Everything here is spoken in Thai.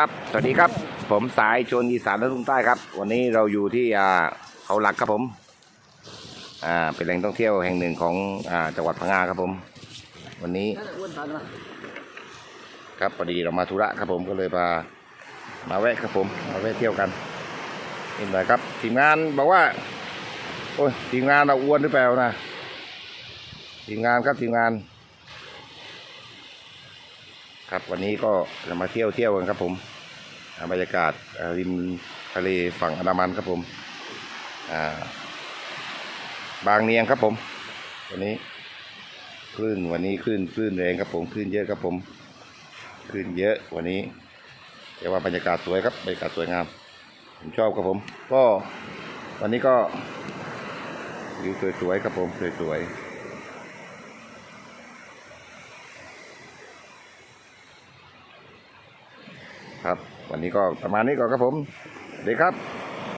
ครับ สวัสดีครับ ผมสายชนอีสานและทุ่งใต้ครับ วันนี้เราอยู่ที่อ่าเขาหลักครับผม อ่า เป็นแหล่งท่องเที่ยวแห่งหนึ่งของอ่าจังหวัดพังงาครับผม วันนี้ ครับพอดีเรามาธุระครับผมก็เลยมามาแวะครับผม มาแวะเที่ยวกันนี่หน่อยครับ ทีมงานบอกว่า โอ้ยทีมงานเราอ้วนหรือเปล่านะทีมงานครับทีมงาน ครับวันนี้ก็จะมาเที่ยวเที่ยวกันครับผมบรรยากาศริมทะเลฝั่งอันดามันครับผมาบางเนียงครับผม วันนี้คลื่นวันนี้คลื่นคลื่นแรงครับผมคลื่นเยอะครับผมคลื่นเยอะวันนี้แต่ว่าบรรยากาศสวยครับบรรยากาศสวยงามผมชอบครับผม ก็วันนี้ก็วิวสวยๆครับผมสวยๆ ครับ วันนี้ก็ประมาณนี้ก่อนครับผมสวัสดีครับ